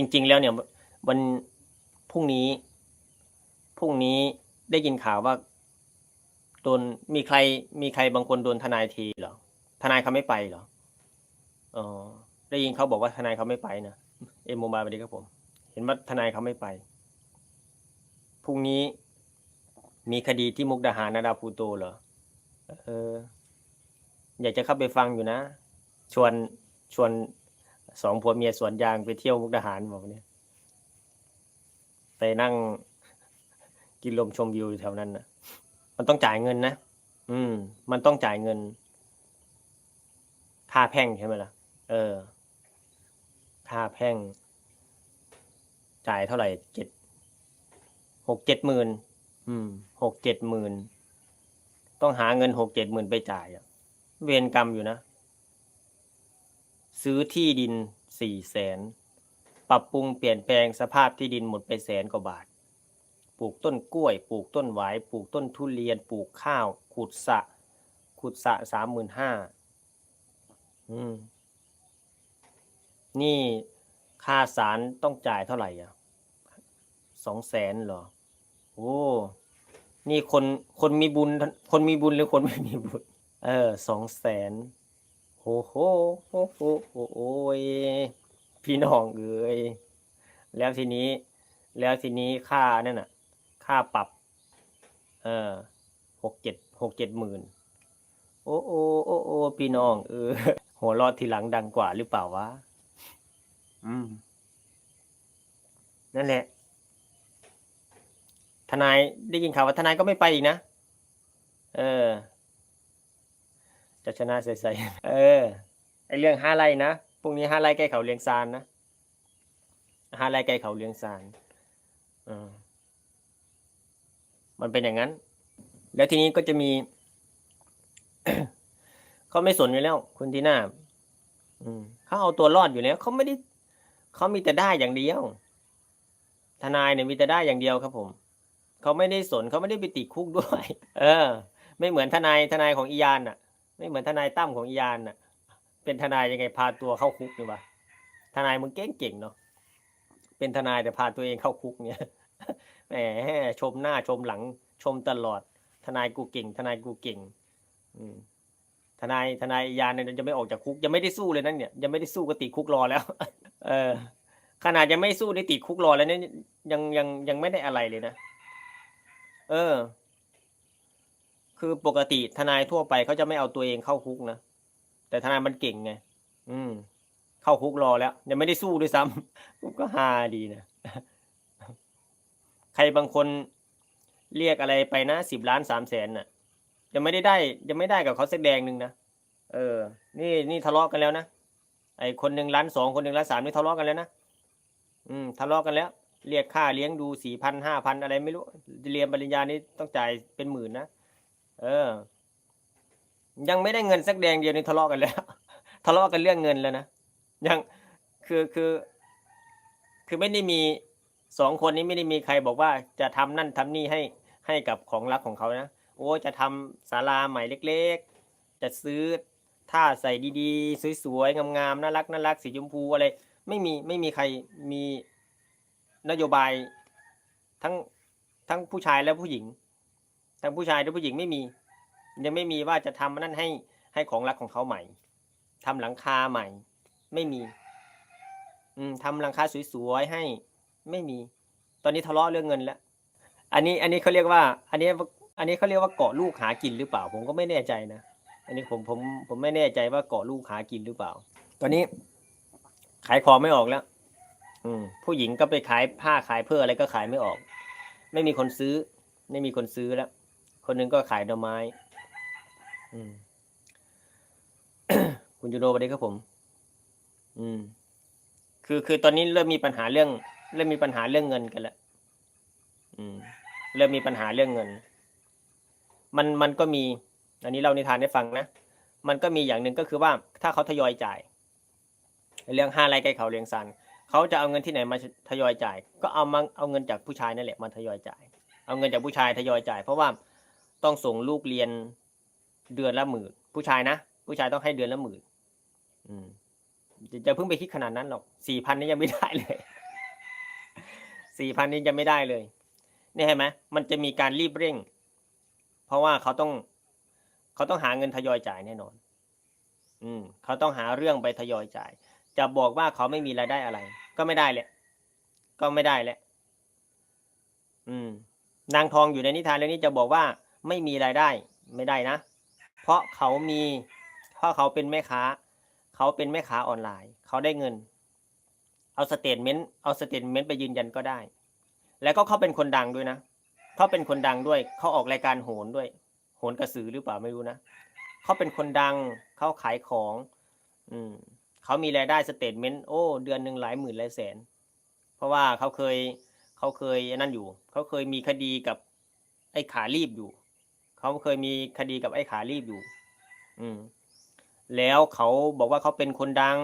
จริง ๆ แล้วเนี่ยวันพรุ่งนี้พรุ่งนี้ได้ยินข่าวว่าโดนมีใครมีใครบางคนโดนทนายทีเหรอทนายเขาไม่ไปเหรออ๋อได้ยินเขาบอกว่าทนายเขาไม่ไปนะเอ็มโมบายไปดีครับผม เห็นว่าทนายเขาไม่ไปพรุ่งนี้มีคดีที่มุกดาหารนาดาวพูโตเหรอเออ อยากจะเข้าไปฟังอยู่นะ ชวนชวน สองผัวเมียสวนยางไปเที่ยวมุกดาหารบอกเนี่ยไปนั่งกินลมชมวิวแถวนั้นนะมันต้องจ่ายเงินนะ อืม มันต้องจ่ายเงิน ค่าแพ่งใช่ไหมล่ะ เออ ค่าแพ่ง จ่ายเท่าไหร่เจ็ดหกเจ็ดหมื่นอืมหกเจ็ดหมื่นต้องหาเงินหกเจ็ดหมื่นไปจ่ายอะเวรกรรมอยู่นะ ซื้อที่ดินสี่แสนปรับปรุงเปลี่ยนแปลงสภาพที่ดินหมดไปแสนกว่าบาท ปลูกต้นกล้วย ปลูกต้นหวายปลูกต้นทุเรียน ปลูกข้าว ขุดสระขุดสระสามหมื่นห้าอืม นี่ค่าสารต้องจ่ายเท่าไหร่อะสองแสนเหรอ โอ้ นี่คนคนมีบุญ คนมีบุญหรือคนไม่มีบุญ เออสองแสน โอ้โหโอ้โหโอ้โหโอ้ยพี่น้องเอ้ยแล้วทีนี้ แล้วทีนี้ค่านั่นน่ะ ค่าปรับ เออหกเจ็ดหกเจ็ดหมื่นโอ้โอ้โอ้โอ้พี่น้อง เออหัวรอดทีหลังดังกว่าหรือเปล่าวะอืม นั่นแหละ ทนายได้ยินข่าวว่าทนายก็ไม่ไปอีกนะ เออ จะชนะใสๆเออไอเรื่องห้าไร่นะพรุ่งนี้ห้าไร่ใกล้เขาเลียงซานนะห้าไร่ใกล้เขาเลียงซานอมมันเป็นอย่างนั้น แล้วทีนี้ก็จะมีเขาไม่สนอยู่แล้ว คุณทีน่าอืมเขาเอาตัวรอดอยู่แล้วเขาไม่ได้เขามีแต่ได้อย่างเดียว ทนายเนี่ยมีแต่ได้อย่างเดียวครับผมเขาไม่ได้สนเขาไม่ได้ไปติดคุกด้วย เออ ไม่เหมือนทนายทนายของอียานน่ะ ไม่เหมือนทนายตั้มของอียานน่ะ เป็นทนายยังไงพาตัวเข้าคุกนี่วะทนายมึงเก่งเก่งเนาะเป็นทนายแต่พาตัวเองเข้าคุกเนี่ยแหมชมหน้าชมหลังชมตลอด ทนายกูเก่ง ทนายกูเก่ง อืมทนายทนายอียานเนี่ยจะไม่ออกจากคุกยังไม่ได้สู้เลยนั่นเนี่ยยังไม่ได้สู้ก็ติดคุกรอแล้ว เออ ขนาดยังไม่สู้ได้ติดคุกรอแล้วเนี่ยยังยังยังไม่ได้อะไรเลยนะเออ คือปกติทนายทั่วไปเขาจะไม่เอาตัวเองเข้าคุกนะ แต่ทนายมันเก่งไง อืม เข้าคุกรอแล้ว ยังไม่ได้สู้ด้วยซ้ำก็ฮาดีนะ ใครบางคนเรียกอะไรไปนะสิบล้านสามแสนน่ะ ยังไม่ได้ได้ ยังไม่ได้กับเขาสักแดงหนึ่งนะ เออ นี่นี่ทะเลาะกันแล้วนะ ไอคนหนึ่งล้านสองคนหนึ่งล้านสามนี่ทะเลาะกันแล้วนะ อืม ทะเลาะกันแล้ว เรียกค่าเลี้ยงดูสี่พันห้าพันอะไรไม่รู้ เรียนปริญญานี่ต้องจ่ายเป็นหมื่นนะ เออ ยังไม่ได้เงินสักแดงเดียวนี่ทะเลาะกันแล้ว ทะเลาะกันเรื่องเงินแล้วนะยังคือคือ คือไม่ได้มีสองคนนี้ไม่ได้มีใครบอกว่าจะทำนั่นทำนี่ให้ให้กับของรักของเขานะโอ้จะทำศาลาใหม่เล็ก ๆ จะซื้อท่าใส่ดีๆ สวยๆ งามๆ น่ารักน่ารักสีชมพูอะไร ไม่มีไม่มีใครมีนโยบายทั้งทั้งผู้ชายและผู้หญิง ทั้งผู้ชายและผู้หญิงไม่มี ยังไม่มีว่าจะทำนั่นให้ให้ของรักของเขาใหม่ทำหลังคาใหม่ ไม่มี อืมทำหลังคาสวยๆให้ ไม่มี ตอนนี้ทะเลาะเรื่องเงินแล้ว อันนี้อันนี้เขาเรียกว่า อันนี้อันนี้เขาเรียกว่าเกาะลูกหากินหรือเปล่า ผมก็ไม่แน่ใจนะอันนี้ผมผมผมไม่แน่ใจว่าเกาะลูกหากินหรือเปล่า ตอนนี้ ขายของไม่ออกแล้ว อืม ผู้หญิงก็ไปขายผ้าขายเพื่ออะไรก็ขายไม่ออก ไม่มีคนซื้อ ไม่มีคนซื้อแล้ว คนหนึ่งก็ขายดอกไม้ อืม คุณยูโรสวัสดีครับผม อืม คือคือตอนนี้เริ่มมีปัญหาเรื่อง เริ่มมีปัญหาเรื่องเงินกันแล้วอืม เริ่มมีปัญหาเรื่องเงิน มันมันก็มี อันนี้เรานิทานให้ฟังนะมันก็มีอย่างหนึ่งก็คือว่าถ้าเขาทยอยจ่ายเรื่องห้าไร่ใกล้เขาเลี้ยงซันเขาจะเอาเงินที่ไหนมาทยอยจ่าย ก็เอามาเอาเงินจากผู้ชายนั่นแหละมาทยอยจ่าย เอาเงินจากผู้ชายทยอยจ่าย เพราะว่า ต้องส่งลูกเรียนเดือนละหมื่นผู้ชายนะ ผู้ชายต้องให้เดือนละหมื่นอืมจะจะเพิ่งไปคิดขนาดนั้นหรอกสี่พันนี่ยังไม่ได้เลยสี่พันนี้จะไม่ได้เลยนี่เห็นไหมมันจะมีการรีบเร่ง เพราะว่าเขาต้อง เขาต้องหาเงินทยอยจ่ายแน่นอน อืม เขาต้องหาเรื่องไปทยอยจ่าย จะบอกว่าเขาไม่มีรายได้อะไร ก็ไม่ได้แหละ ก็ไม่ได้แหละ อืม นางทองอยู่ในนิทานเรื่องนี้จะบอกว่า ไม่มีรายได้ไม่ได้นะ เพราะเขามีเพราะเขาเป็นแม่ค้า เขาเป็นแม่ค้าออนไลน์ เขาได้เงิน เอาสเตทเมนต์เอาสเตทเมนต์ไปยืนยันก็ได้ แล้วก็เขาเป็นคนดังด้วยนะเขาเป็นคนดังด้วย เขาออกรายการโหนด้วย โหนกระสือหรือเปล่าไม่รู้นะเขาเป็นคนดังเขาขายของ อืมเขามีรายได้สเตทเมนต์โอ้เดือนหนึ่งหลายหมื่นหลายแสน เพราะว่าเขาเคยเขาเคยนั่นอยู่ เขาเคยมีคดีกับไอ้ขารีบอยู่ เขาเคยมีคดีกับไอ้ขารีบอยู่ อืม แล้วเขาบอกว่าเขาเป็นคนดัง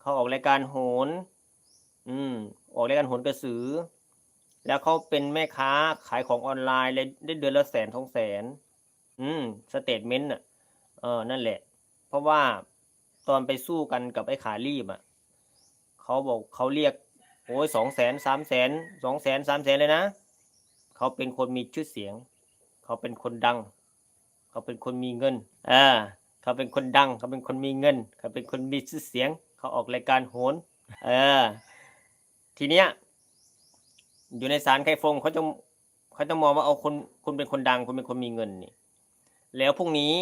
เขาออกรายการโหน อืม ออกรายการโหนกระสือ แล้วเขาเป็นแม่ค้าขายของออนไลน์เลยได้เดือนละแสนทองแสน อืม สเตทเมนต์อะ เออ นั่นแหละ เพราะว่าตอนไปสู้กันกับไอ้ขารีบอะ เขาบอกเขาเรียกโอ้ยสองแสนสามแสนสองแสนสามแสนเลยนะ เขาเป็นคนมีชื่อเสียง เขาเป็นคนดัง เขาเป็นคนมีเงินอ่าเขาเป็นคนดัง เขาเป็นคนมีเงิน เขาเป็นคนมีชื่อเสียง เขาออกรายการโหนเออทีเนี้ยอยู่ในศาลไคฟงเขาจะเขาจะมองว่าเอาคนคุณเป็นคนดังคุณเป็นคนมีเงินนี่ แล้วพรุ่งนี้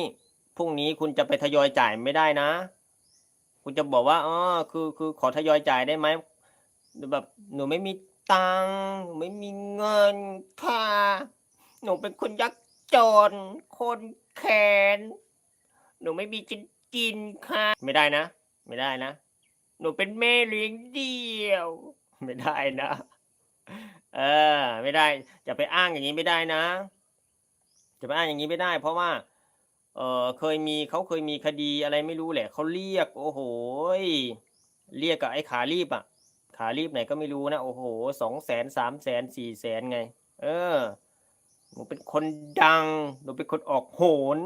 พรุ่งนี้คุณจะไปทยอยจ่ายไม่ได้นะ คุณจะบอกว่าอ๋อคือคือขอทยอยจ่ายได้ไหมแบบหนูไม่มีตังค์หนูไม่มีเงินค่ะ หนูเป็นคนยักจน คนแขน หนูไม่มีจะกินค่ะ ไม่ได้นะ ไม่ได้นะ หนูเป็นแม่เลี้ยงเดี่ยว ไม่ได้นะ เออ ไม่ได้ จะไปอ้างอย่างนี้ไม่ได้นะ จะไปอ้างอย่างนี้ไม่ได้ เพราะว่า เออเคยมีเขาเคยมีคดีอะไรไม่รู้แหละ เขาเรียก โอ้โห เรียกกับไอ้ขารีบอะ ขารีบไหนก็ไม่รู้นะ โอ้โห สองแสนสามแสนสี่แสนไง เออ หนูเป็นคนดัง หนูเป็นคนออกโหน